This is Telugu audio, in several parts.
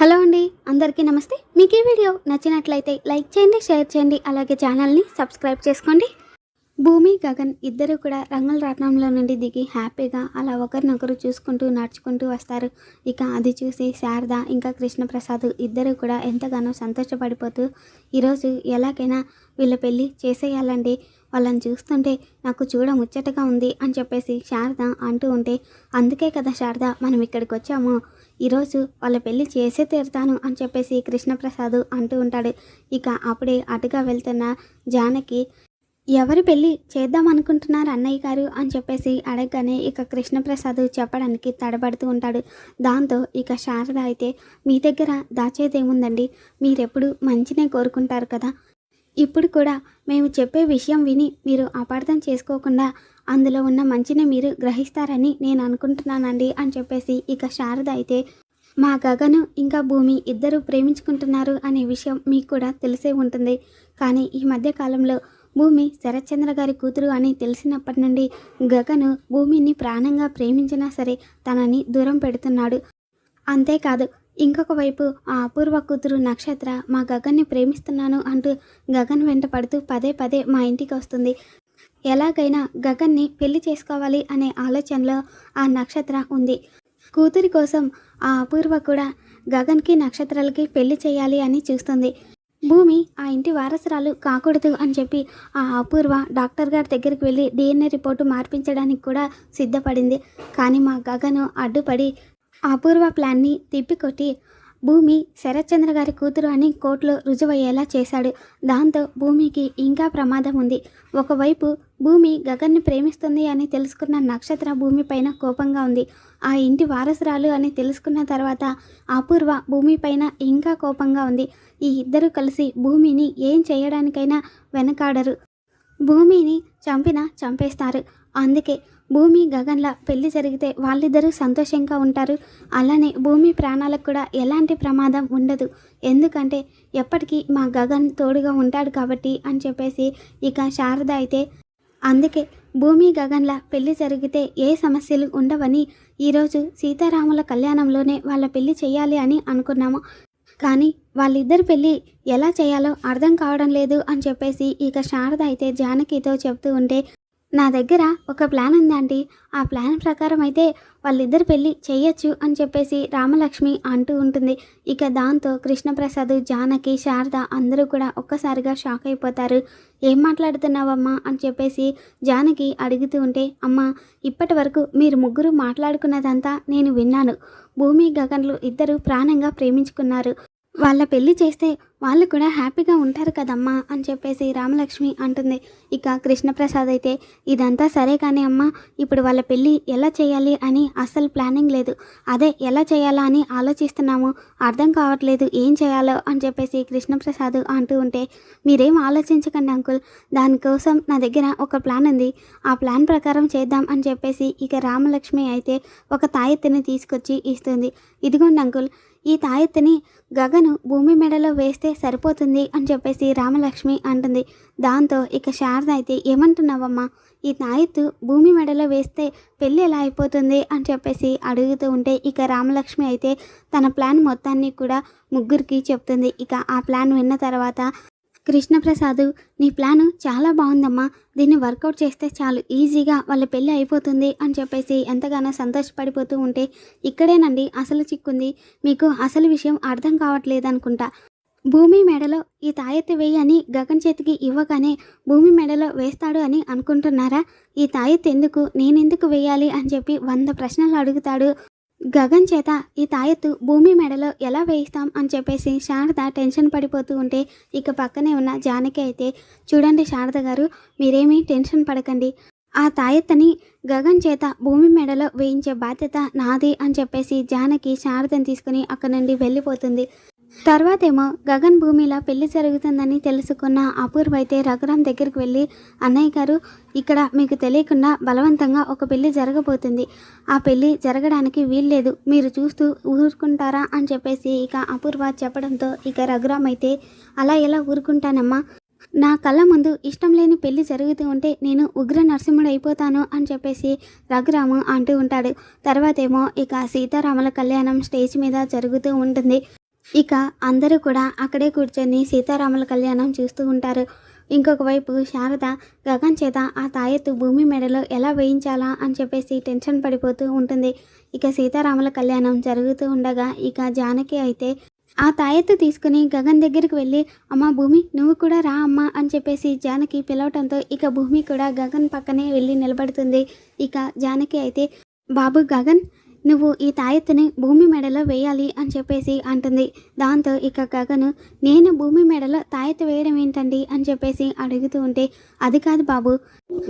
హలో అండి అందరికీ నమస్తే. మీకు ఈ వీడియో నచ్చినట్లయితే లైక్ చేయండి షేర్ చేయండి అలాగే ఛానల్ని సబ్స్క్రైబ్ చేసుకోండి. భూమి గగన్ ఇద్దరు కూడా రంగుల రత్నంలో నుండి దిగి హ్యాపీగా అలా ఒకరినొకరు చూసుకుంటూ నడుచుకుంటూ వస్తారు. ఇక అది చూసి శారద ఇంకా కృష్ణప్రసాద్ ఇద్దరు కూడా ఎంతగానో సంతోషపడిపోతూ ఈరోజు ఎలాగైనా వీళ్ళ పెళ్ళి చేసేయాలండి. వాళ్ళని చూస్తుంటే నాకు చూడ ముచ్చటగా ఉంది అని చెప్పేసి శారద అంటూ ఉంటే అందుకే కదా శారద మనం ఇక్కడికి వచ్చాము. ఈరోజు వాళ్ళ పెళ్ళి చేసే తీరుతాను అని చెప్పేసి కృష్ణప్రసాద్ అంటూ ఉంటాడు. ఇక అప్పుడే అటుగా వెళ్తున్న జానకి ఎవరి పెళ్ళి చేద్దాం అనుకుంటున్నారు అన్నయ్య గారు? అని చెప్పేసి అడగగానే ఇక కృష్ణప్రసాద్ చెప్పడానికి తడబడుతూ ఉంటాడు. దాంతో ఇక శారద అయితే మీ దగ్గర దాచేదేముందండి? మీరెప్పుడు మంచినే కోరుకుంటారు కదా. ఇప్పుడు కూడా మేము చెప్పే విషయం విని మీరు అపార్థం చేసుకోకుండా అందులో ఉన్న మంచిని మీరు గ్రహిస్తారని నేను అనుకుంటున్నానండి అని చెప్పేసి ఇక శారద అయితే మా గగను ఇంకా భూమి ఇద్దరు ప్రేమించుకుంటున్నారు అనే విషయం మీకు కూడా తెలిసే ఉంటుంది. కానీ ఈ మధ్య కాలంలో భూమి శరత్చంద్ర గారి కూతురు అని తెలిసినప్పటి నుండి గగను భూమిని ప్రాణంగా ప్రేమించినా సరే తనని దూరం పెడుతున్నాడు. అంతేకాదు ఇంకొక వైపు ఆ అపూర్వ కూతురు నక్షత్ర మా గగన్ని ప్రేమిస్తున్నాను అంటూ గగన్ వెంట పడుతూ పదే పదే మా ఇంటికి వస్తుంది. ఎలాగైనా గగన్ని పెళ్ళి చేసుకోవాలి అనే ఆలోచనలో ఆ నక్షత్ర ఉంది. కూతురి కోసం ఆ అపూర్వ కూడా గగన్కి నక్షత్రాలకి పెళ్ళి చేయాలి అని చూస్తుంది. భూమి ఆ ఇంటి వారసురాలు కాకూడదు అని చెప్పి ఆ అపూర్వ డాక్టర్ గారి దగ్గరికి వెళ్ళి డిఎన్ఏ రిపోర్టు మార్పించడానికి కూడా సిద్ధపడింది. కానీ మా గగను అడ్డుపడి అపూర్వ ప్లాన్ని తిప్పికొట్టి భూమి శరత్చంద్ర గారి కూతురు అని కోర్టులో రుజువయ్యేలా చేశాడు. దాంతో భూమికి ఇంకా ప్రమాదం ఉంది. ఒకవైపు భూమి గగన్ని ప్రేమిస్తుంది అని తెలుసుకున్న నక్షత్ర భూమిపైన కోపంగా ఉంది. ఆ ఇంటి వారసురాలు అని తెలుసుకున్న తర్వాత అపూర్వ భూమి పైన ఇంకా కోపంగా ఉంది. ఈ ఇద్దరు కలిసి భూమిని ఏం చేయడానికైనా వెనకాడరు. భూమిని చంపినా చంపేస్తారు. అందుకే భూమి గగన్ల పెళ్ళి జరిగితే వాళ్ళిద్దరూ సంతోషంగా ఉంటారు. అలానే భూమి ప్రాణాలకు కూడా ఎలాంటి ప్రమాదం ఉండదు. ఎందుకంటే ఎప్పటికీ మా గగన్ తోడుగా ఉంటాడు కాబట్టి అని చెప్పేసి ఇక శారద అయితే అందుకే భూమి గగన్ల పెళ్ళి జరిగితే ఏ సమస్యలు ఉండవని ఈరోజు సీతారాముల కళ్యాణంలోనే వాళ్ళ పెళ్ళి చేయాలి అని అనుకున్నాము. కానీ వాళ్ళిద్దరి పెళ్ళి ఎలా చేయాలో అర్థం కావడం లేదు అని చెప్పేసి ఇక శారద అయితే జానకితో చెప్తూ ఉంటే నా దగ్గర ఒక ప్లాన్ ఉందండి ఆ ప్లాన్ ప్రకారం అయితే వాళ్ళిద్దరు పెళ్ళి చేయొచ్చు అని చెప్పేసి రామలక్ష్మి అంటూ ఉంటుంది. ఇక దాంతో కృష్ణప్రసాద్ జానకి శారద అందరూ కూడా ఒక్కసారిగా షాక్ అయిపోతారు. ఏం మాట్లాడుతున్నావమ్మా? అని చెప్పేసి జానకి అడుగుతూ ఉంటే అమ్మ ఇప్పటి వరకు మీరు ముగ్గురు మాట్లాడుకున్నదంతా నేను విన్నాను. భూమి గగన్లు ఇద్దరు ప్రాణంగా ప్రేమించుకున్నారు. వాళ్ళ పెళ్ళి చేస్తే వాళ్ళు కూడా హ్యాపీగా ఉంటారు కదమ్మా అని చెప్పేసి రామలక్ష్మి అంటుంది. ఇక కృష్ణప్రసాద్ అయితే ఇదంతా సరే కానీ అమ్మా ఇప్పుడు వాళ్ళ పెళ్ళి ఎలా చేయాలి అని అస్సలు ప్లానింగ్ లేదు. అదే ఎలా చేయాలా అని ఆలోచిస్తున్నాము. అర్థం కావట్లేదు ఏం చేయాలో అని చెప్పేసి కృష్ణప్రసాద్ అంటూ ఉంటే మీరేం ఆలోచించకండి అంకుల్. దానికోసం నా దగ్గర ఒక ప్లాన్ ఉంది. ఆ ప్లాన్ ప్రకారం చేద్దాం అని చెప్పేసి ఇక రామలక్ష్మి అయితే ఒక తాయెత్తిని తీసుకొచ్చి ఇస్తుంది. ఇదిగోండి అంకుల్ ఈ తాయెత్తిని గగను భూమి మెడలో వేస్తే సరిపోతుంది అని చెప్పేసి రామలక్ష్మి అంటుంది. దాంతో ఇక శారద అయితే ఏమంటున్నావమ్మా? ఈ తాయెత్తు భూమి మెడలో వేస్తే పెళ్ళి ఎలా అయిపోతుంది అని చెప్పేసి అడుగుతూ ఉంటే ఇక రామలక్ష్మి అయితే తన ప్లాన్ మొత్తాన్ని కూడా ముగ్గురికి చెప్తుంది. ఇక ఆ ప్లాన్ విన్న తర్వాత కృష్ణప్రసాద్ నీ ప్లాను చాలా బాగుందమ్మా. దీన్ని వర్కౌట్ చేస్తే చాలు ఈజీగా వాళ్ళ పెళ్ళి అయిపోతుంది అని చెప్పేసి ఎంతగానో సంతోషపడిపోతూ ఉంటే ఇక్కడేనండి అసలు చిక్కుంది. మీకు అసలు విషయం అర్థం కావట్లేదనుకుంటా. భూమి మెడలో ఈ తాయెత్తి వేయి అని గగన్ చేతికి ఇవ్వగానే భూమి మెడలో వేస్తాడు అని అనుకుంటున్నారా? ఈ తాయెత్తు ఎందుకు? నేనెందుకు వేయాలి అని చెప్పి వంద ప్రశ్నలు అడుగుతాడు గగన్ చేత ఈ తాయెత్తు భూమి మెడలో ఎలా వేయిస్తాం అని చెప్పేసి శారద టెన్షన్ పడిపోతూ ఉంటే ఇక పక్కనే ఉన్న జానకి అయితే చూడండి శారద గారు మీరేమీ టెన్షన్ పడకండి. ఆ తాయెత్తని గగన్ చేత భూమి మెడలో వేయించే బాధ్యత నాది అని చెప్పేసి జానకి శారదని తీసుకుని అక్కడి నుండి వెళ్ళిపోతుంది. తర్వాతేమో గగన్ భూమిలో పెళ్ళి జరుగుతుందని తెలుసుకున్న అపూర్వ అయితే రఘురామ్ దగ్గరికి వెళ్ళి అన్నయ్య గారు ఇక్కడ మీకు తెలియకుండా బలవంతంగా ఒక పెళ్ళి జరగబోతుంది. ఆ పెళ్ళి జరగడానికి వీల్లేదు. మీరు చూస్తూ ఊరుకుంటారా? అని చెప్పేసి ఇక అపూర్వ చెప్పడంతో ఇక రఘురామ్ అయితే అలా ఎలా ఊరుకుంటానమ్మా? నా కళ్ళ ముందు ఇష్టం లేని పెళ్ళి జరుగుతూ ఉంటే నేను ఉగ్ర నరసింహుడు అయిపోతాను అని చెప్పేసి రఘురాము అంటూ ఉంటాడు. తర్వాతేమో ఇక సీతారాముల కళ్యాణం స్టేజ్ మీద జరుగుతూ ఉంటుంది. ఇక అందరూ కూడా అక్కడే కూర్చొని సీతారాముల కళ్యాణం చూస్తూ ఉంటారు. ఇంకొక వైపు శారద గగన్ చేత ఆ తాయెత్తు భూమి మెడలో ఎలా వేయించాలా అని చెప్పేసి టెన్షన్ పడిపోతూ ఉంటుంది. ఇక సీతారాముల కళ్యాణం జరుగుతూ ఉండగా ఇక జానకి అయితే ఆ తాయెత్తు తీసుకుని గగన్ దగ్గరికి వెళ్ళి అమ్మ భూమి నువ్వు కూడా రా అమ్మ అని చెప్పేసి జానకి పిలవటంతో ఇక భూమి కూడా గగన్ పక్కనే వెళ్ళి నిలబడుతుంది. ఇక జానకి అయితే బాబు గగన్ నువ్వు ఈ తాయెత్తుని భూమి మెడలో వేయాలి అని చెప్పేసి అంటుంది. దాంతో ఇక గగను నేను భూమి మెడలో తాయెత్తు వేయడం ఏంటండి? అని చెప్పేసి అడుగుతూ ఉంటే అది కాదు బాబు.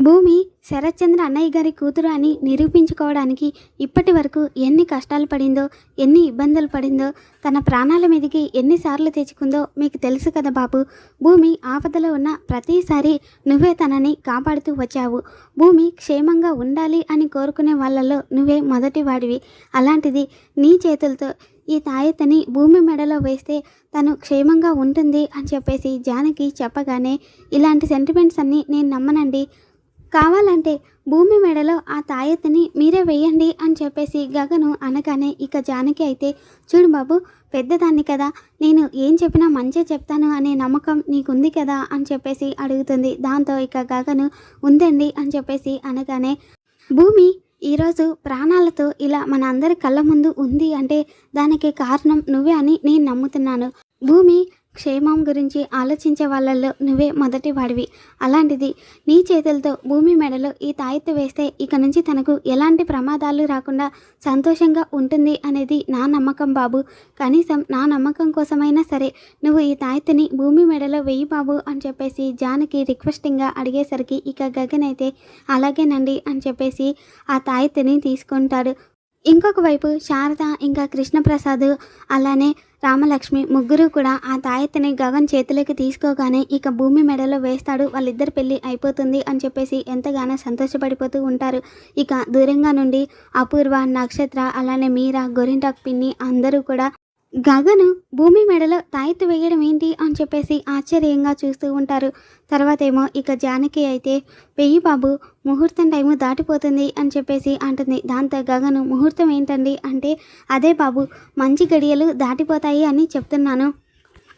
భూమి శరత్చంద్ర అన్నయ్య గారి కూతురు అని నిరూపించుకోవడానికి ఇప్పటి వరకు ఎన్ని కష్టాలు పడిందో ఎన్ని ఇబ్బందులు పడిందో తన ప్రాణాల మీదకి ఎన్నిసార్లు తెచ్చుకుందో మీకు తెలుసు కదా బాబు. భూమి ఆపదలో ఉన్న ప్రతిసారి నువ్వే తనని కాపాడుతూ వచ్చావు. భూమి క్షేమంగా ఉండాలి అని కోరుకునే వాళ్ళలో నువ్వే మొదటి వాడివి. అలాంటిది నీ చేతులతో ఈ తాయెత్తని భూమి మెడలో వేస్తే తను క్షేమంగా ఉంటుంది అని చెప్పేసి జానకి చెప్పగానే ఇలాంటి సెంటిమెంట్స్ అన్నీ నేను నమ్మనండి. కావాలంటే భూమి మెడలో ఆ తాయెత్తిని మీరే వేయండి అని చెప్పేసి గగను అనగానే ఇక జానకి అయితే చూడు బాబు పెద్దదాన్ని కదా. నేను ఏం చెప్పినా మంచి చెప్తాను అనే నమ్మకం నీకుంది కదా? అని చెప్పేసి అడుగుతుంది. దాంతో ఇక గగను ఉందండి అని చెప్పేసి అనగానే భూమి ఈరోజు ప్రాణాలతో ఇలా మన అందరి కళ్ళ ముందు ఉంది అంటే దానికి కారణం నువ్వే అని నేను నమ్ముతున్నాను. భూమి క్షేమం గురించి ఆలోచించే వాళ్ళల్లో నువ్వే మొదటి వాడివి. అలాంటిది నీ చేతులతో భూమి మెడలో ఈ తాయెత్తు వేస్తే ఇక నుంచి తనకు ఎలాంటి ప్రమాదాలు రాకుండా సంతోషంగా ఉంటుంది అనేది నా నమ్మకం బాబు. కనీసం నా నమ్మకం కోసమైనా సరే నువ్వు ఈ తాయెత్తుని భూమి మెడలో వెయ్యి బాబు అని చెప్పేసి జానకి రిక్వెస్టింగ్గా అడిగేసరికి ఇక గగన్ అయితే అలాగేనండి అని చెప్పేసి ఆ తాయెత్తుని తీసుకుంటాడు. ఇంకొక వైపు శారద ఇంకా కృష్ణప్రసాద్ అలానే రామలక్ష్మి ముగ్గురు కూడా ఆ తాయెత్తుని గగన్ చేతిలోకి తీసుకోగానే ఇక భూమి మెడలో వేస్తాడు వాళ్ళిద్దరు పెళ్ళి అయిపోతుంది అని చెప్పేసి ఎంతగానో సంతోషపడిపోతూ ఉంటారు. ఇక దూరంగా నుండి అపూర్వ నక్షత్ర అలానే మీరా గొరింటాక్ పిన్ని అందరూ కూడా గగను భూమి మెడలో తాయెత్తు వేయడం ఏంటి అని చెప్పేసి ఆశ్చర్యంగా చూస్తూ ఉంటారు. తర్వాత ఏమో ఇక జానకి అయితే వెయ్యి బాబు ముహూర్తం టైము దాటిపోతుంది అని చెప్పేసి అంటుంది. దాంతో గగను ముహూర్తం ఏంటండి? అంటే అదే బాబు మంచి గడియలు దాటిపోతాయి అని చెప్తున్నాను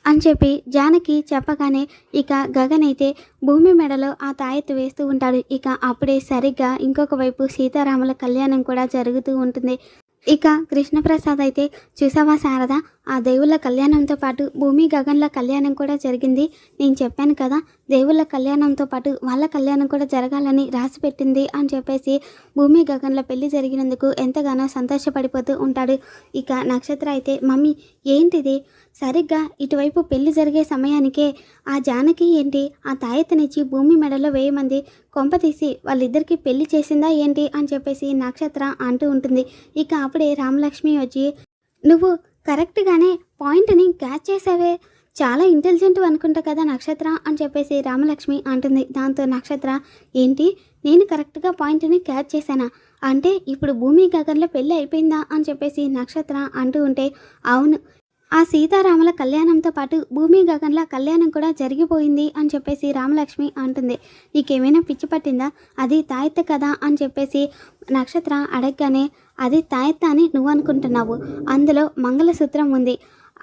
అని చెప్పి జానకి చెప్పగానే ఇక గగన్ అయితే భూమి మెడలో ఆ తాయెత్తు వేస్తూ ఉంటాడు. ఇక అప్పుడే సరిగ్గా ఇంకొక వైపు సీతారాముల కళ్యాణం కూడా జరుగుతూ ఉంటుంది. ఇక కృష్ణప్రసాద్ అయితే చూసావా శారద? ఆ దేవుళ్ళ కళ్యాణంతో పాటు భూమి గగన్ల కళ్యాణం కూడా జరిగింది. నేను చెప్పాను కదా దేవుళ్ళ కళ్యాణంతో పాటు వాళ్ళ కళ్యాణం కూడా జరగాలని రాసి పెట్టింది అని చెప్పేసి భూమి గగన్ల పెళ్ళి జరిగినందుకు ఎంతగానో సంతోషపడిపోతూ ఉంటాడు. ఇక నక్షత్ర అయితే మమ్మీ ఏంటిది? సరిగ్గా ఇటువైపు పెళ్ళి జరిగే సమయానికే ఆ జానకి ఏంటి ఆ తాయెత్తనిచ్చి భూమి మెడలో వేయమంది కొంప తీసి వాళ్ళిద్దరికి పెళ్ళి చేసిందా ఏంటి అని చెప్పేసి నక్షత్ర అంటూ ఉంటుంది. ఇక అప్పుడే రామలక్ష్మి వచ్చి నువ్వు కరెక్ట్గానే పాయింట్ని క్యాచ్ చేసావే చాలా ఇంటెలిజెంట్ అనుకుంటా కదా నక్షత్ర అని చెప్పేసి రామలక్ష్మి అంటుంది. దాంతో నక్షత్ర ఏంటి నేను కరెక్ట్గా పాయింట్ని క్యాచ్ చేశానా? అంటే ఇప్పుడు భూమి గగన్లో పెళ్ళి అయిపోయిందా? అని చెప్పేసి నక్షత్ర అంటూ ఉంటే అవును ఆ సీతారాముల కళ్యాణంతో పాటు భూమి గగన్ల కళ్యాణం కూడా జరిగిపోయింది అని చెప్పేసి రామలక్ష్మి అంటుంది. నీకేమైనా పిచ్చి పట్టిందా? అది తాయెత్త కదా అని చెప్పేసి నక్షత్ర అడగగానే అది తాయెత్త అని నువ్వు అనుకుంటున్నావు. అందులో మంగళసూత్రం ఉంది.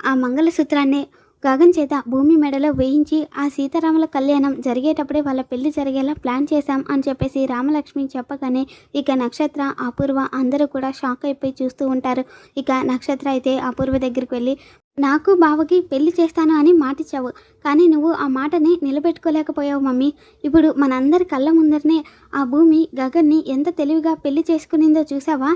ఆ మంగళసూత్రాన్ని గగన్ చేత భూమి మెడలో వేయించి ఆ సీతారాముల కళ్యాణం జరిగేటప్పుడే వాళ్ళ పెళ్ళి జరిగేలా ప్లాన్ చేశాం అని చెప్పేసి రామలక్ష్మి చెప్పగానే ఇక నక్షత్ర అపూర్వ అందరూ కూడా షాక్ అయిపోయి చూస్తూ ఉంటారు. ఇక నక్షత్ర అయితే అపూర్వ దగ్గరికి వెళ్ళి నాకు బావకి పెళ్ళి చేస్తాను? అని మాటిచ్చావు. కానీ నువ్వు ఆ మాటని నిలబెట్టుకోలేకపోయావు మమ్మీ. ఇప్పుడు మనందరి కళ్ళ ముందరనే ఆ భూమి గగన్ని ఎంత తెలివిగా పెళ్ళి చేసుకునిందో చూసావా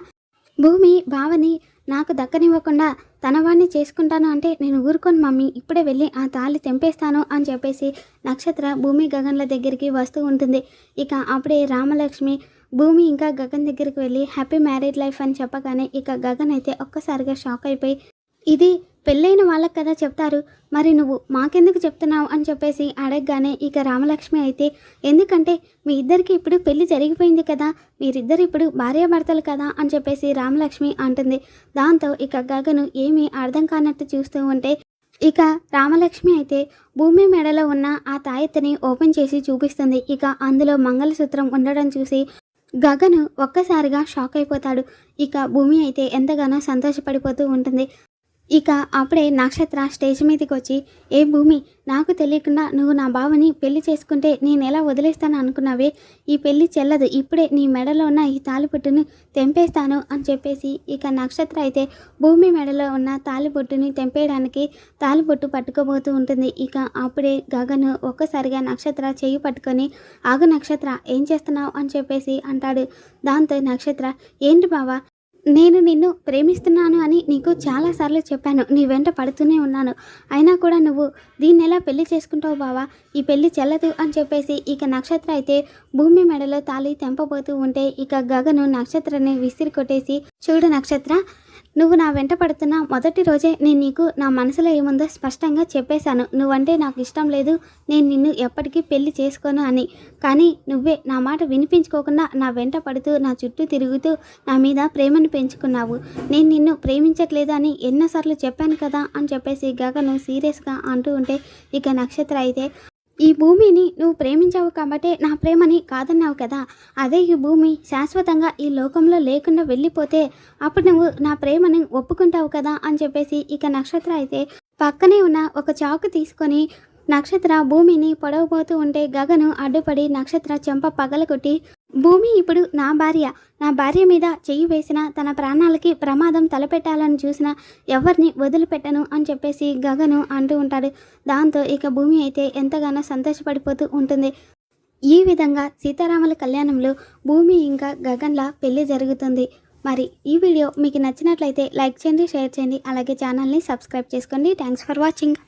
భూమి బావని నాకు దక్కనివ్వకుండా తనవాణ్ణి చేసుకుంటాను అంటే నేను ఊరుకొని మమ్మీ. ఇప్పుడే వెళ్ళి ఆ తాళి తెంపేస్తాను అని చెప్పేసి నక్షత్ర భూమి గగన్ల దగ్గరికి వస్తూ ఉంటుంది. ఇక అప్పుడే రామలక్ష్మి భూమి ఇంకా గగన్ దగ్గరికి వెళ్ళి హ్యాపీ మ్యారేడ్ లైఫ్ అని చెప్పగానే ఇక గగన్ అయితే ఒక్కసారిగా షాక్ అయిపోయి ఇది పెళ్ళైన వాళ్ళకి కదా చెప్తారు. మరి నువ్వు మాకెందుకు చెప్తున్నావు అని చెప్పేసి అడగగానే ఇక రామలక్ష్మి అయితే ఎందుకంటే మీ ఇద్దరికి ఇప్పుడు పెళ్ళి జరిగిపోయింది కదా మీరిద్దరు ఇప్పుడు భార్యాభర్తలు కదా అని చెప్పేసి రామలక్ష్మి అంటుంది. దాంతో ఇక గగను ఏమీ అర్థం కానట్టు చూస్తూ ఉంటే ఇక రామలక్ష్మి అయితే భూమి మెడలో ఉన్న ఆ తాయెత్తని ఓపెన్ చేసి చూపిస్తుంది. ఇక అందులో మంగళసూత్రం ఉండడం చూసి గగను ఒక్కసారిగా షాక్ అయిపోతాడు. ఇక భూమి అయితే ఎంతగానో సంతోషపడిపోతూ ఉంటుంది. ఇక అప్పుడే నక్షత్ర స్టేజ్ మీదకి వచ్చి ఏ భూమి నాకు తెలియకుండా నువ్వు నా బావని పెళ్ళి చేసుకుంటే నేను ఎలా వదిలేస్తాను అనుకున్నావే? ఈ పెళ్ళి చెల్లదు ఇప్పుడే నీ మెడలో ఉన్న ఈ తాలిబొట్టుని తెంపేస్తాను అని చెప్పేసి ఇక నక్షత్ర అయితే భూమి మెడలో ఉన్న తాలిబొట్టుని తెంపేయడానికి తాలిబొట్టు పట్టుకోబోతూ ఉంటుంది. ఇక అప్పుడే గగను ఒక్కసారిగా నక్షత్ర చెయ్యి పట్టుకొని ఆగు నక్షత్ర ఏం చేస్తున్నావు? అని చెప్పేసి అంటాడు. దాంతో నక్షత్ర ఏంటి బావా నేను నిన్ను ప్రేమిస్తున్నాను అని నీకు చాలాసార్లు చెప్పాను. నీ వెంట పడుతూనే ఉన్నాను. అయినా కూడా నువ్వు దీన్ని ఎలా పెళ్ళి చేసుకుంటావు బావా? ఈ పెళ్ళి చెల్లదు అని చెప్పేసి ఇక నక్షత్ర అయితే భూమి మెడలో తాళి తెంపబోతూ ఉంటే ఇక గగను నక్షత్రని విసిరి కొట్టేసి చూడు నక్షత్ర నువ్వు నా వెంట పడుతున్న మొదటి రోజే నేను నీకు నా మనసులో ఏముందో స్పష్టంగా చెప్పేశాను. నువ్వంటే నాకు ఇష్టం లేదు. నేను నిన్ను ఎప్పటికీ పెళ్ళి చేసుకోను అని. కానీ నువ్వే నా మాట వినిపించుకోకుండా నా వెంట పడుతూ నా చుట్టూ తిరుగుతూ నా మీద ప్రేమను పెంచుకున్నావు. నేను నిన్ను ప్రేమించట్లేదు అని ఎన్నోసార్లు చెప్పాను కదా అని చెప్పేసి గగను సీరియస్గా అంటూ ఉంటే ఇక నక్షత్ర అయితే ఈ భూమిని నువ్వు ప్రేమించావు కాబట్టే నా ప్రేమని కాదన్నావు కదా. అదే ఈ భూమి శాశ్వతంగా ఈ లోకంలో లేకుండా వెళ్ళిపోతే అప్పుడు నువ్వు నా ప్రేమని ఒప్పుకుంటావు కదా అని చెప్పేసి ఇక నక్షత్ర అయితే పక్కనే ఉన్న ఒక చాకు తీసుకొని నక్షత్ర భూమిని పొడవబోతూ ఉంటే గగను అడ్డుపడి నక్షత్ర చెంప పగలగొట్టి భూమి ఇప్పుడు నా భార్య. నా భార్య మీద చెయ్యి వేసిన తన ప్రాణాలకి ప్రమాదం తలపెట్టాలని చూసిన ఎవరిని వదిలిపెట్టను అని చెప్పేసి గగను అంటూ ఉంటాడు. దాంతో ఇక భూమి అయితే ఎంతగానో సంతోషపడిపోతూ ఉంటుంది. ఈ విధంగా సీతారాముల కళ్యాణంలో భూమి ఇంకా గగన్ల పెళ్ళి జరుగుతుంది. మరి ఈ వీడియో మీకు నచ్చినట్లయితే లైక్ చేయండి షేర్ చేయండి. అలాగే ఛానల్ని సబ్స్క్రైబ్ చేసుకోండి. Thanks for watching.